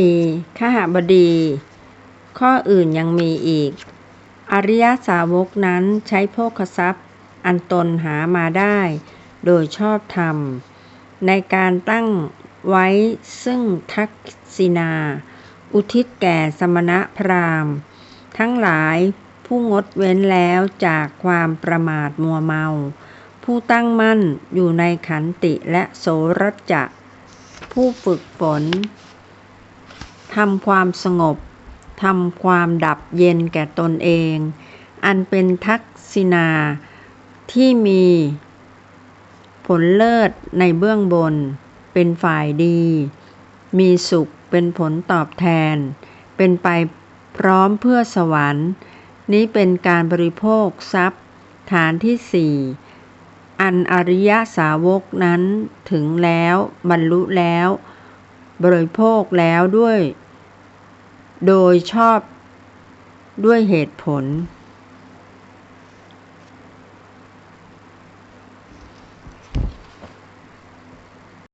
4. ขหบดี ข้ออื่นยังมีอีก อริยสาวกนั้นใช้โภคทรัพย์ อันตนหามาได้ โดยชอบธรรม ในการตั้งไว้ซึ่งทักษิณาอุทิศแก่สมณะพราหมณ์ ทั้งหลายผู้งดเว้นแล้วจากความประมาทมัวเมา ผู้ตั้งมั่นอยู่ในขันติและโสรจะ ผู้ฝึกฝน ทำความสงบ ทำความดับเย็นแก่ตนเอง อันเป็นทักษิณาที่มีผลเลิศในเบื้องบน เป็นฝ่ายดี มีสุขเป็นผลตอบแทน เป็นไปพร้อมเพื่อสวรรค์ นี้เป็นการบริโภคทรัพย์ ฐานที่สี่อันอริยสาวกนั้นถึงแล้วบรรลุแล้ว บริโภคแล้วด้วย โดยชอบด้วยเหตุผล